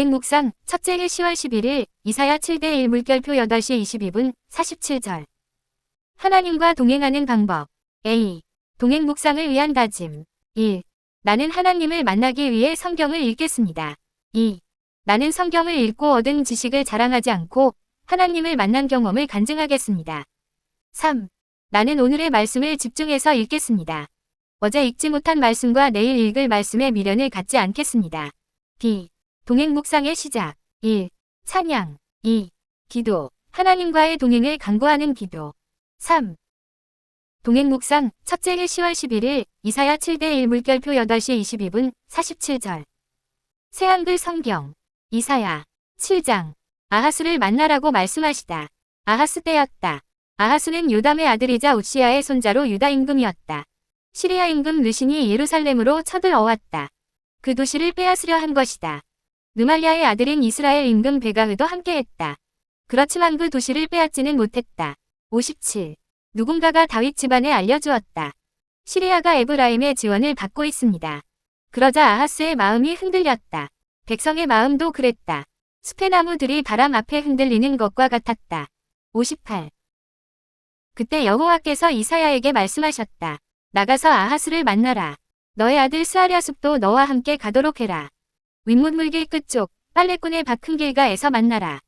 동행묵상 첫째 일 10월 11일 이사야 7대1 물결표 8시 22분 47절 하나님과 동행하는 방법 A. 동행 묵상을 위한 다짐 1. 나는 하나님을 만나기 위해 성경을 읽겠습니다. 2. 나는 성경을 읽고 얻은 지식을 자랑하지 않고 하나님을 만난 경험을 간증하겠습니다. 3. 나는 오늘의 말씀을 집중해서 읽겠습니다. 어제 읽지 못한 말씀과 내일 읽을 말씀에 미련을 갖지 않겠습니다. B. 동행 묵상의 시작 1. 찬양 2. 기도 하나님과의 동행을 강구하는 기도 3. 동행 묵상 첫째 일 10월 11일 이사야 7대1 물결표 8시 22분 47절 새한글 성경 이사야 7장 아하스를 만나라고 말씀하시다. 아하스 때였다. 아하스는 요담의 아들이자 우시아의 손자로 유다 임금이었다. 시리아 임금 르신이 예루살렘으로 쳐들어왔다. 그 도시를 빼앗으려 한 것이다. 느말리아의 아들인 이스라엘 임금 베가흐도 함께했다. 그렇지만 그 도시를 빼앗지는 못했다. 57. 누군가가 다윗 집안에 알려주었다. 시리아가 에브라임의 지원을 받고 있습니다. 그러자 아하스의 마음이 흔들렸다. 백성의 마음도 그랬다. 숲의 나무들이 바람 앞에 흔들리는 것과 같았다. 58. 그때 여호와께서 이사야에게 말씀하셨다. 나가서 아하스를 만나라. 너의 아들 스아랴 숲도 너와 함께 가도록 해라. 윗문물길 끝쪽 빨래꾼의 박큰 길가에서 만나라.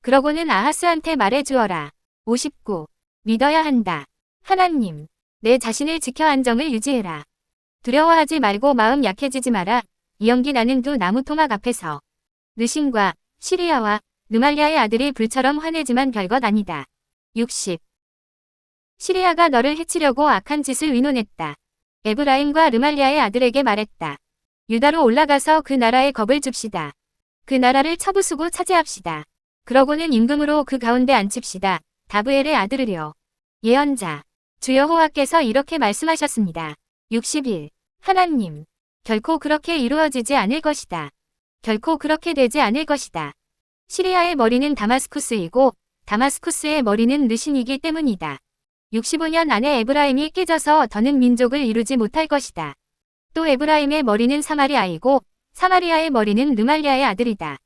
그러고는 아하스한테 말해 주어라. 59. 믿어야 한다. 하나님, 내 자신을 지켜 안정을 유지해라. 두려워하지 말고 마음 약해지지 마라. 이연기 나는 두 나무 토막 앞에서 느신과 시리아와 느말리아의 아들이 불처럼 화내지만 별것 아니다. 60. 시리아가 너를 해치려고 악한 짓을 의논했다. 에브라임과 르말리아의 아들에게 말했다. 유다로 올라가서 그 나라에 겁을 줍시다. 그 나라를 쳐부수고 차지합시다. 그러고는 임금으로 그 가운데 앉힙시다. 다브엘의 아들을요. 예언자. 주 여호와께서 이렇게 말씀하셨습니다. 61. 하나님. 결코 그렇게 이루어지지 않을 것이다. 결코 그렇게 되지 않을 것이다. 시리아의 머리는 다마스쿠스이고 다마스쿠스의 머리는 르신이기 때문이다. 65년 안에 에브라임이 깨져서 더는 민족을 이루지 못할 것이다. 또 에브라임의 머리는 사마리아이고 사마리아의 머리는 르말리아의 아들이다.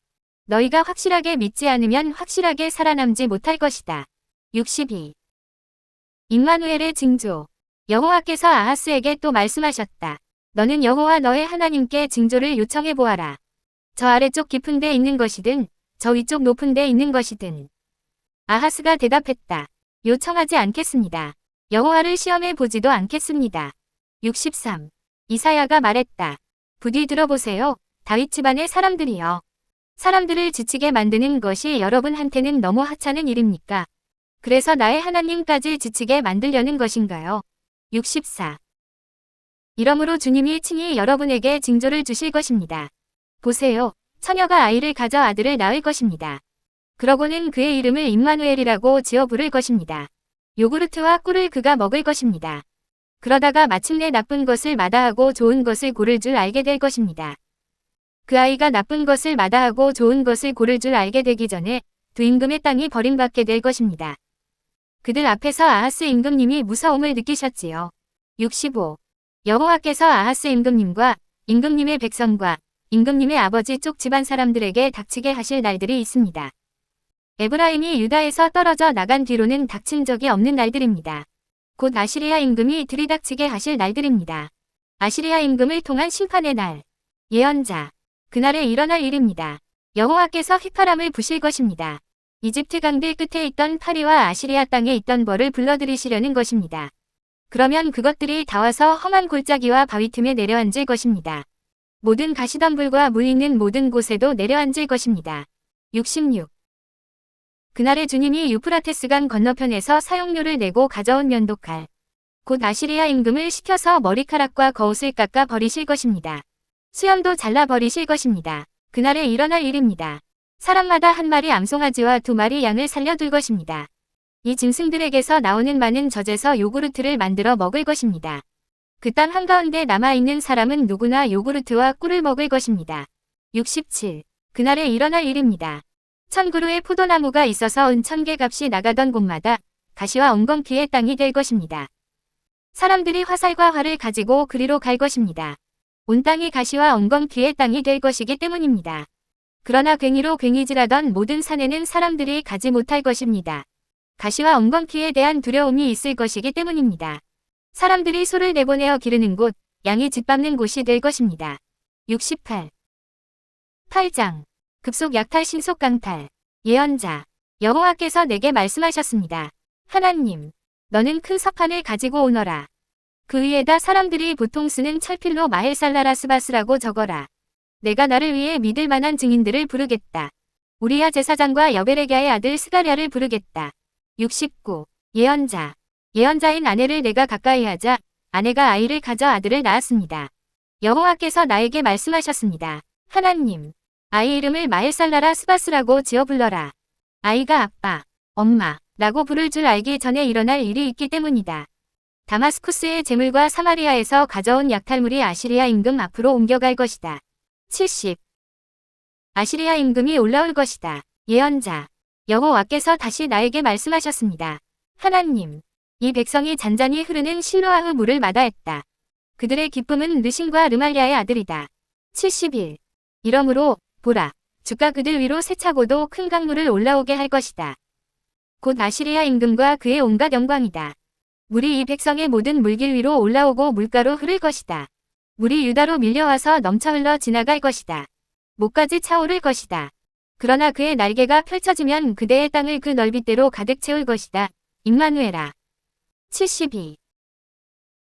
너희가 확실하게 믿지 않으면 확실하게 살아남지 못할 것이다. 62. 임마누엘의 징조 여호와께서 아하스에게 또 말씀하셨다. 너는 여호와 너의 하나님께 징조를 요청해 보아라. 저 아래쪽 깊은 데 있는 것이든 저 위쪽 높은 데 있는 것이든. 아하스가 대답했다. 요청하지 않겠습니다. 여호와를 시험해 보지도 않겠습니다. 63. 이사야가 말했다. 부디 들어보세요. 다윗 집안의 사람들이여. 사람들을 지치게 만드는 것이 여러분한테는 너무 하찮은 일입니까? 그래서 나의 하나님까지 지치게 만들려는 것인가요? 64. 이러므로 주님이 친히 여러분에게 징조를 주실 것입니다. 보세요. 처녀가 아이를 가져 아들을 낳을 것입니다. 그러고는 그의 이름을 임마누엘이라고 지어 부를 것입니다. 요구르트와 꿀을 그가 먹을 것입니다. 그러다가 마침내 나쁜 것을 마다하고 좋은 것을 고를 줄 알게 될 것입니다. 그 아이가 나쁜 것을 마다하고 좋은 것을 고를 줄 알게 되기 전에 두 임금의 땅이 버림받게 될 것입니다. 그들 앞에서 아하스 임금님이 무서움을 느끼셨지요. 65. 여호와께서 아하스 임금님과 임금님의 백성과 임금님의 아버지 쪽 집안 사람들에게 닥치게 하실 날들이 있습니다. 에브라임이 유다에서 떨어져 나간 뒤로는 닥친 적이 없는 날들입니다. 곧 아시리아 임금이 들이닥치게 하실 날들입니다. 아시리아 임금을 통한 심판의 날. 예언자. 그날에 일어날 일입니다. 여호와께서 휘파람을 부실 것입니다. 이집트 강들 끝에 있던 파리와 아시리아 땅에 있던 벌을 불러들이시려는 것입니다. 그러면 그것들이 다 와서 험한 골짜기와 바위 틈에 내려앉을 것입니다. 모든 가시덤불과 물 있는 모든 곳에도 내려앉을 것입니다. 66. 그날에 주님이 유프라테스강 건너편에서 사용료를 내고 가져온 면도칼. 곧 아시리아 임금을 시켜서 머리카락과 거옷을 깎아 버리실 것입니다. 수염도 잘라 버리실 것입니다. 그날에 일어날 일입니다. 사람마다 한 마리 암송아지와 두 마리 양을 살려둘 것입니다. 이 짐승들에게서 나오는 많은 젖에서 요구르트를 만들어 먹을 것입니다. 그 땅 한가운데 남아있는 사람은 누구나 요구르트와 꿀을 먹을 것입니다. 67. 그날에 일어날 일입니다. 천 그루의 포도나무가 있어서 은천 개 값이 나가던 곳마다 가시와 엉겅퀴의 땅이 될 것입니다. 사람들이 화살과 활을 가지고 그리로 갈 것입니다. 온 땅이 가시와 엉겅퀴의 땅이 될 것이기 때문입니다. 그러나 괭이로 괭이질하던 모든 산에는 사람들이 가지 못할 것입니다. 가시와 엉겅퀴에 대한 두려움이 있을 것이기 때문입니다. 사람들이 소를 내보내어 기르는 곳, 양이 짓밟는 곳이 될 것입니다. 68. 8장. 급속 약탈 신속 강탈. 예언자. 여호와께서 내게 말씀하셨습니다. 하나님, 너는 큰 석판을 가지고 오너라. 그 위에다 사람들이 보통 쓰는 철필로 마헬살라라스바스라고 적어라. 내가 나를 위해 믿을 만한 증인들을 부르겠다. 우리야 제사장과 여베레갸의 아들 스가랴를 부르겠다. 69. 예언자. 예언자인 아내를 내가 가까이 하자 아내가 아이를 가져 아들을 낳았습니다. 여호와께서 나에게 말씀하셨습니다. 하나님, 아이 이름을 마헬살라라 스바스라고 지어 불러라. 아이가 아빠, 엄마, 라고 부를 줄 알기 전에 일어날 일이 있기 때문이다. 다마스쿠스의 재물과 사마리아에서 가져온 약탈물이 아시리아 임금 앞으로 옮겨갈 것이다. 70. 아시리아 임금이 올라올 것이다. 예언자. 여호와께서 다시 나에게 말씀하셨습니다. 하나님, 이 백성이 잔잔히 흐르는 실로아흐 물을 마다했다. 그들의 기쁨은 르신과 르말리아의 아들이다. 71. 이러므로 보라, 주가 그들 위로 세차고도 큰 강물을 올라오게 할 것이다. 곧 아시리아 임금과 그의 온갖 영광이다. 물이 이 백성의 모든 물길 위로 올라오고 물가로 흐를 것이다. 물이 유다로 밀려와서 넘쳐 흘러 지나갈 것이다. 목까지 차오를 것이다. 그러나 그의 날개가 펼쳐지면 그대의 땅을 그 넓이대로 가득 채울 것이다. 임마누에라. 72.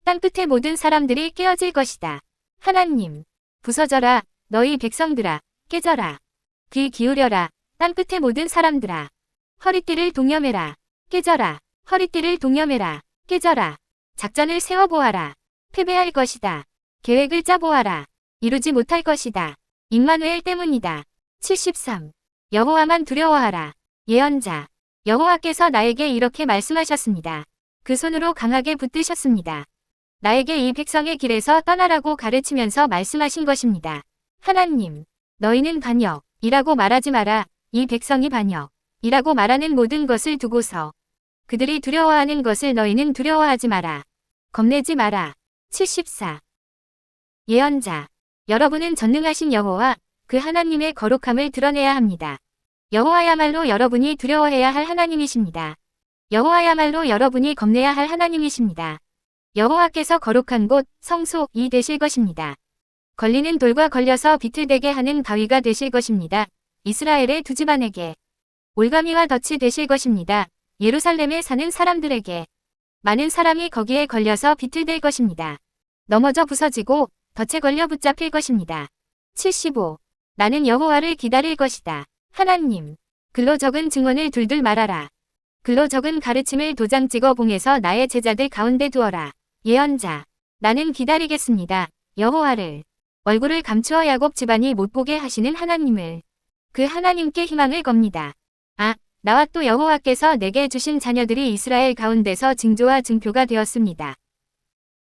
땅끝의 모든 사람들이 깨어질 것이다. 하나님, 부서져라, 너희 백성들아, 깨져라. 귀 기울여라, 땅끝의 모든 사람들아. 허리띠를 동여매라, 깨져라. 허리띠를 동여매라, 깨져라. 작전을 세워보아라. 패배할 것이다. 계획을 짜보아라. 이루지 못할 것이다. 임마누엘 때문이다. 73. 여호와만 두려워하라. 예언자. 여호와께서 나에게 이렇게 말씀하셨습니다. 그 손으로 강하게 붙드셨습니다. 나에게 이 백성의 길에서 떠나라고 가르치면서 말씀하신 것입니다. 하나님, 너희는 반역이라고 말하지 마라. 이 백성이 반역이라고 말하는 모든 것을 두고서 그들이 두려워하는 것을 너희는 두려워하지 마라. 겁내지 마라. 74. 예언자. 여러분은 전능하신 여호와 그 하나님의 거룩함을 드러내야 합니다. 여호와야말로 여러분이 두려워해야 할 하나님이십니다. 여호와야말로 여러분이 겁내야 할 하나님이십니다. 여호와께서 거룩한 곳, 성소 이 되실 것입니다. 걸리는 돌과 걸려서 비틀대게 하는 바위가 되실 것입니다. 이스라엘의 두 집안에게 올가미와 덫이 되실 것입니다. 예루살렘에 사는 사람들에게 많은 사람이 거기에 걸려서 비틀댈 것입니다. 넘어져 부서지고 덫에 걸려 붙잡힐 것입니다. 75. 나는 여호와를 기다릴 것이다. 하나님. 글로 적은 증언을 둘둘 말하라. 글로 적은 가르침을 도장 찍어 봉해서 나의 제자들 가운데 두어라. 예언자. 나는 기다리겠습니다. 여호와를. 얼굴을 감추어 야곱 집안이 못 보게 하시는 하나님을. 그 하나님께 희망을 겁니다. 아, 나와 또 여호와께서 내게 주신 자녀들이 이스라엘 가운데서 징조와 증표가 되었습니다.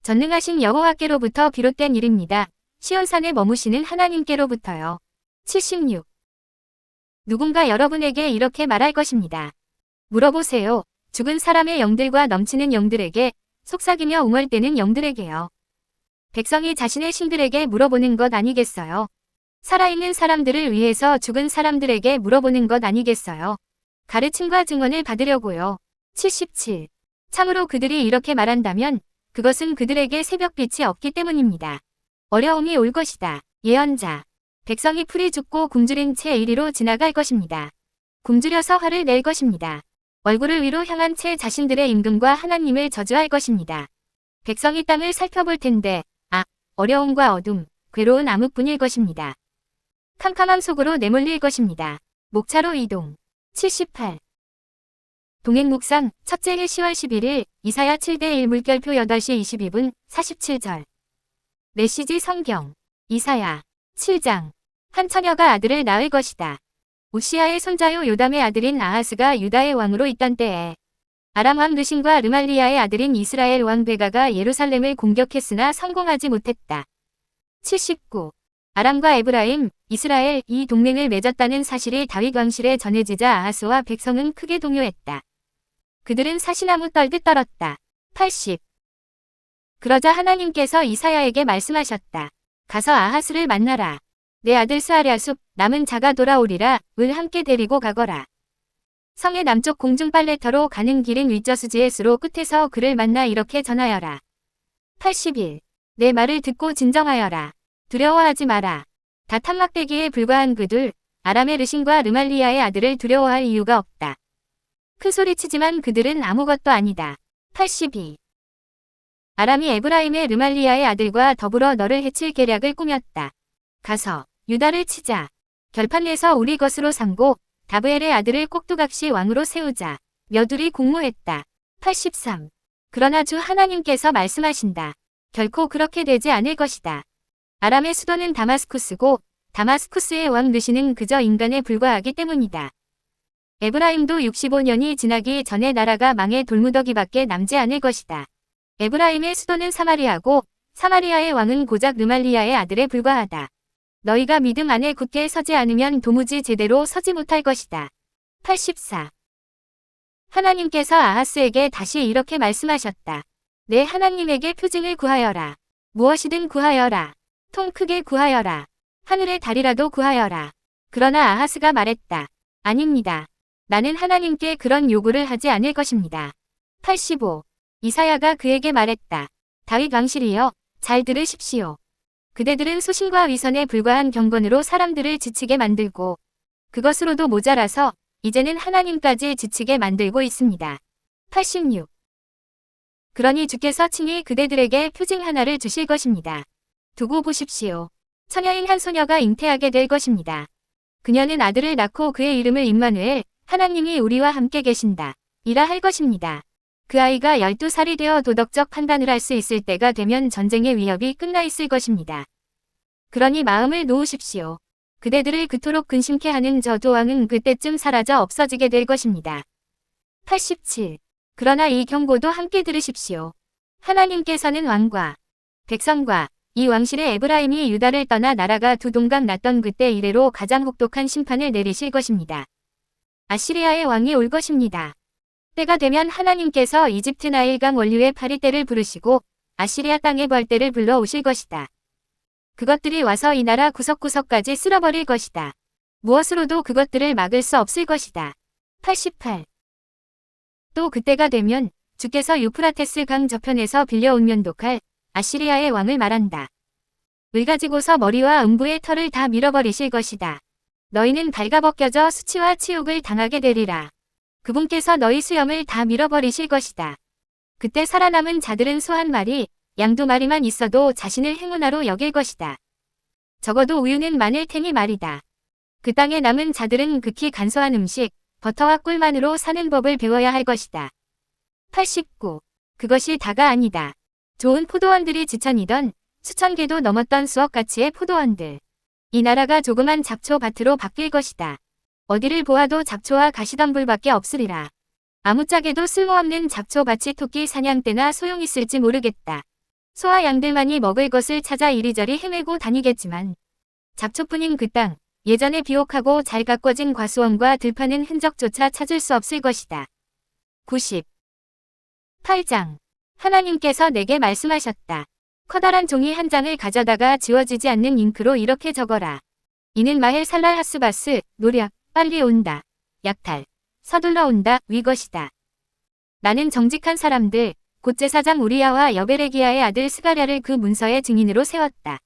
전능하신 여호와께로부터 비롯된 일입니다. 시온산에 머무시는 하나님께로부터요. 76. 누군가 여러분에게 이렇게 말할 것입니다. 물어보세요. 죽은 사람의 영들과 넘치는 영들에게 속삭이며 웅얼대는 영들에게요. 백성이 자신의 신들에게 물어보는 것 아니겠어요? 살아있는 사람들을 위해서 죽은 사람들에게 물어보는 것 아니겠어요? 가르침과 증언을 받으려고요. 77. 참으로 그들이 이렇게 말한다면 그것은 그들에게 새벽빛이 없기 때문입니다. 어려움이 올 것이다. 예언자. 백성이 풀이 죽고 굶주린 채 이리로 지나갈 것입니다. 굶주려서 화를 낼 것입니다. 얼굴을 위로 향한 채 자신들의 임금과 하나님을 저주할 것입니다. 백성이 땅을 살펴볼 텐데, 아, 어려움과 어둠, 괴로운 암흑뿐일 것입니다. 캄캄함 속으로 내몰릴 것입니다. 목차로 이동. 78. 동행 묵상, 첫째 일 10월 11일, 이사야 7대1 물결표 8시 22분, 47절. 메시지 성경. 이사야. 7장. 한 처녀가 아들을 낳을 것이다. 우시아의 손자요 요담의 아들인 아하스가 유다의 왕으로 있던 때에 아람 왕 르신과 르말리아의 아들인 이스라엘 왕 베가가 예루살렘을 공격했으나 성공하지 못했다. 79. 아람과 에브라임, 이스라엘 이 동맹을 맺었다는 사실이 다윗 왕실에 전해지자 아하스와 백성은 크게 동요했다. 그들은 사시나무 떨듯 떨었다. 80. 그러자 하나님께서 이사야에게 말씀하셨다. 가서 아하스를 만나라. 내 아들 스아랴 숲 남은 자가 돌아오리라 을 함께 데리고 가거라. 성의 남쪽 공중 빨래터로 가는 길은 위저수지의 수로 끝에서 그를 만나 이렇게 전하여라. 81. 내 말을 듣고 진정하여라. 두려워하지 마라. 다 탐막대기에 불과한 그들, 아람의 르신과 르말리아의 아들을 두려워할 이유가 없다. 큰 소리치지만 그들은 아무것도 아니다. 82. 아람이 에브라임의 르말리아의 아들과 더불어 너를 해칠 계략을 꾸몄다. 가서 유다를 치자. 결판 내서 우리 것으로 삼고 다브엘의 아들을 꼭두각시 왕으로 세우자. 며들이 공모했다. 83. 그러나 주 하나님께서 말씀하신다. 결코 그렇게 되지 않을 것이다. 아람의 수도는 다마스쿠스고 다마스쿠스의 왕 르시는 그저 인간에 불과하기 때문이다. 에브라임도 65년이 지나기 전에 나라가 망해 돌무더기밖에 남지 않을 것이다. 에브라임의 수도는 사마리아고 사마리아의 왕은 고작 르말리아의 아들에 불과하다. 너희가 믿음 안에 굳게 서지 않으면 도무지 제대로 서지 못할 것이다. 84. 하나님께서 아하스에게 다시 이렇게 말씀하셨다. 내 하나님에게 표징을 구하여라. 무엇이든 구하여라. 통 크게 구하여라. 하늘의 달이라도 구하여라. 그러나 아하스가 말했다. 아닙니다. 나는 하나님께 그런 요구를 하지 않을 것입니다. 85. 이사야가 그에게 말했다. 다윗 왕실이여, 잘 들으십시오. 그대들은 소신과 위선에 불과한 경건으로 사람들을 지치게 만들고 그것으로도 모자라서 이제는 하나님까지 지치게 만들고 있습니다. 86. 그러니 주께서 친히 그대들에게 표징 하나를 주실 것입니다. 두고 보십시오. 처녀인 한 소녀가 잉태하게 될 것입니다. 그녀는 아들을 낳고 그의 이름을 임마누엘, 하나님이 우리와 함께 계신다. 이라 할 것입니다. 그 아이가 12살이 되어 도덕적 판단을 할 수 있을 때가 되면 전쟁의 위협이 끝나 있을 것입니다. 그러니 마음을 놓으십시오. 그대들을 그토록 근심케 하는 저 도왕은 그때쯤 사라져 없어지게 될 것입니다. 87. 그러나 이 경고도 함께 들으십시오. 하나님께서는 왕과 백성과 이 왕실의 에브라임이 유다를 떠나 나라가 두 동강 났던 그때 이래로 가장 혹독한 심판을 내리실 것입니다. 아시리아의 왕이 올 것입니다. 때가 되면 하나님께서 이집트 나일강 원류의 파리떼를 부르시고 아시리아 땅의 벌떼를 불러 오실 것이다. 그것들이 와서 이 나라 구석구석까지 쓸어버릴 것이다. 무엇으로도 그것들을 막을 수 없을 것이다. 88. 또 그때가 되면 주께서 유프라테스 강 저편에서 빌려온 면독할 아시리아의 왕을 말한다. 을 가지고서 머리와 음부의 털을 다 밀어버리실 것이다. 너희는 발가벗겨져 수치와 치욕을 당하게 되리라. 그분께서 너희 수염을 다 밀어버리실 것이다. 그때 살아남은 자들은 소 한 마리, 양 두 마리만 있어도 자신을 행운아로 여길 것이다. 적어도 우유는 많을 테니 말이다. 그 땅에 남은 자들은 극히 간소한 음식, 버터와 꿀만으로 사는 법을 배워야 할 것이다. 89. 그것이 다가 아니다. 좋은 포도원들이 지천이던 수천 개도 넘었던 수억 가치의 포도원들. 이 나라가 조그만 잡초밭으로 바뀔 것이다. 어디를 보아도 잡초와 가시덤불밖에 없으리라. 아무짝에도 쓸모없는 잡초밭이 토끼 사냥 때나 소용있을지 모르겠다. 소와 양들만이 먹을 것을 찾아 이리저리 헤매고 다니겠지만 잡초뿐인 그 땅, 예전에 비옥하고 잘 가꿔진 과수원과 들파는 흔적조차 찾을 수 없을 것이다. 90. 8장. 하나님께서 내게 말씀하셨다. 커다란 종이 한 장을 가져다가 지워지지 않는 잉크로 이렇게 적어라. 이는 마헬 살랄 하스바스, 노력, 빨리 온다. 약탈, 서둘러 온다, 위것이다. 나는 정직한 사람들, 곧 제사장 우리야와 여베레기야의 아들 스가랴를 그 문서의 증인으로 세웠다.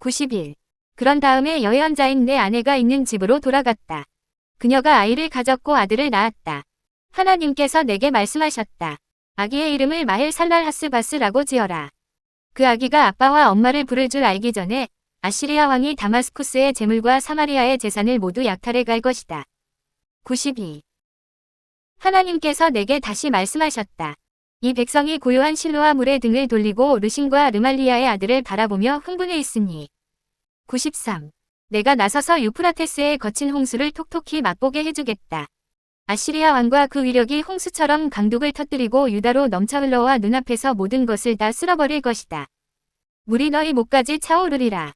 91. 그런 다음에 여해원자인 내 아내가 있는 집으로 돌아갔다. 그녀가 아이를 가졌고 아들을 낳았다. 하나님께서 내게 말씀하셨다. 아기의 이름을 마헬 살랄 하스바스라고 지어라. 그 아기가 아빠와 엄마를 부를 줄 알기 전에 아시리아 왕이 다마스쿠스의 재물과 사마리아의 재산을 모두 약탈해 갈 것이다. 92. 하나님께서 내게 다시 말씀하셨다. 이 백성이 고요한 실로와 물의 등을 돌리고 르신과 르말리아의 아들을 바라보며 흥분해 있으니 93. 내가 나서서 유프라테스의 거친 홍수를 톡톡히 맛보게 해주겠다. 아시리아 왕과 그 위력이 홍수처럼 강둑을 터뜨리고 유다로 넘쳐 흘러와 눈앞에서 모든 것을 다 쓸어버릴 것이다. 물이 너희 목까지 차오르리라.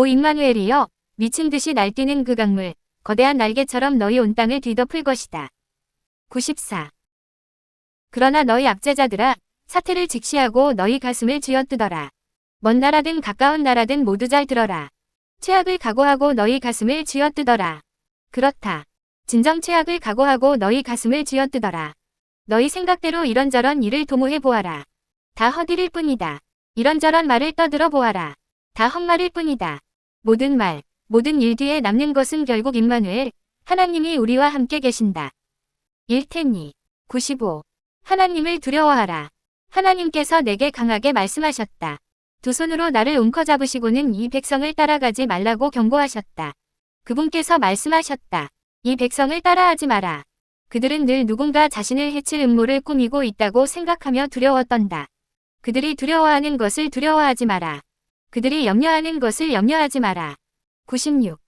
오 임마누엘이여, 미친 듯이 날뛰는 그 강물, 거대한 날개처럼 너희 온 땅을 뒤덮을 것이다. 94. 그러나 너희 악제자들아, 사태를 직시하고 너희 가슴을 쥐어뜯어라. 먼 나라든 가까운 나라든 모두 잘 들어라. 최악을 각오하고 너희 가슴을 쥐어뜯어라. 그렇다. 진정 최악을 각오하고 너희 가슴을 쥐어뜯어라. 너희 생각대로 이런저런 일을 도모해 보아라. 다 허디릴 뿐이다. 이런저런 말을 떠들어 보아라. 다 헛말일 뿐이다. 모든 말, 모든 일 뒤에 남는 것은 결국 임마누엘, 하나님이 우리와 함께 계신다. 1테니 95. 하나님을 두려워하라. 하나님께서 내게 강하게 말씀하셨다. 두 손으로 나를 움켜잡으시고는 이 백성을 따라가지 말라고 경고하셨다. 그분께서 말씀하셨다. 이 백성을 따라하지 마라. 그들은 늘 누군가 자신을 해칠 음모를 꾸미고 있다고 생각하며 두려워 떤다. 그들이 두려워하는 것을 두려워하지 마라. 그들이 염려하는 것을 염려하지 마라. 96.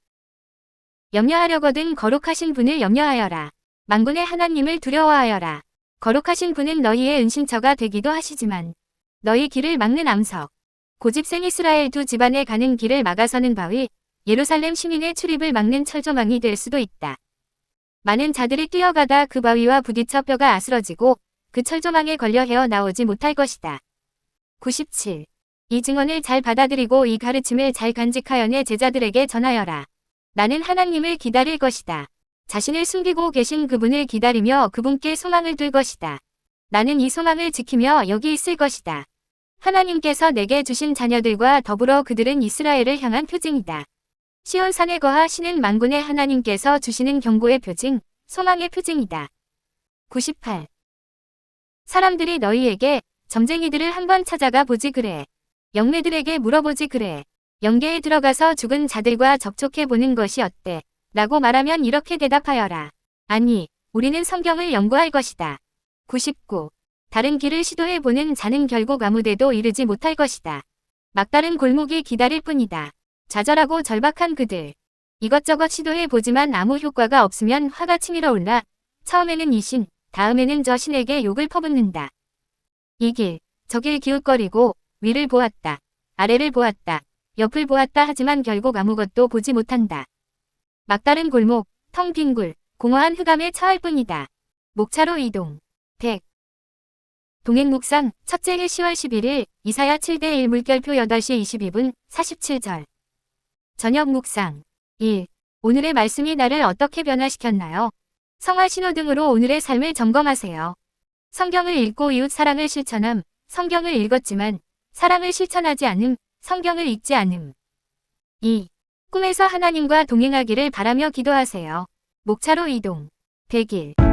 염려하려거든 거룩하신 분을 염려하여라. 만군의 하나님을 두려워하여라. 거룩하신 분은 너희의 은신처가 되기도 하시지만 너희 길을 막는 암석, 고집센 이스라엘 두 집안에 가는 길을 막아서는 바위, 예루살렘 시민의 출입을 막는 철조망이 될 수도 있다. 많은 자들이 뛰어가다 그 바위와 부딪혀 뼈가 아스러지고 그 철조망에 걸려 헤어나오지 못할 것이다. 97. 이 증언을 잘 받아들이고 이 가르침을 잘 간직하여 내 제자들에게 전하여라. 나는 하나님을 기다릴 것이다. 자신을 숨기고 계신 그분을 기다리며 그분께 소망을 둘 것이다. 나는 이 소망을 지키며 여기 있을 것이다. 하나님께서 내게 주신 자녀들과 더불어 그들은 이스라엘을 향한 표징이다. 시온산에 거하 시는 만군의 하나님께서 주시는 경고의 표징, 소망의 표징이다. 98. 사람들이 너희에게 점쟁이들을 한번 찾아가 보지 그래. 영매들에게 물어보지 그래. 영계에 들어가서 죽은 자들과 접촉해 보는 것이 어때? 라고 말하면 이렇게 대답하여라. 아니, 우리는 성경을 연구할 것이다. 99. 다른 길을 시도해 보는 자는 결국 아무데도 이르지 못할 것이다. 막다른 골목이 기다릴 뿐이다. 좌절하고 절박한 그들. 이것저것 시도해 보지만 아무 효과가 없으면 화가 치밀어 올라 처음에는 이 신, 다음에는 저 신에게 욕을 퍼붓는다. 이 길, 저 길 기웃거리고 위를 보았다. 아래를 보았다. 옆을 보았다 하지만 결국 아무것도 보지 못한다. 막다른 골목, 텅 빈 굴, 공허한 흑암에 처할 뿐이다. 목차로 이동. 100. 동행 묵상, 첫째 해 10월 11일, 이사야 7대1 물결표 8시 22분, 47절. 저녁 묵상. 1. 오늘의 말씀이 나를 어떻게 변화시켰나요? 성화 신호등으로 오늘의 삶을 점검하세요. 성경을 읽고 이웃 사랑을 실천함, 성경을 읽었지만 사랑을 실천하지 않음, 성경을 읽지 않음. 2. 꿈에서 하나님과 동행하기를 바라며 기도하세요. 목차로 이동. 100일.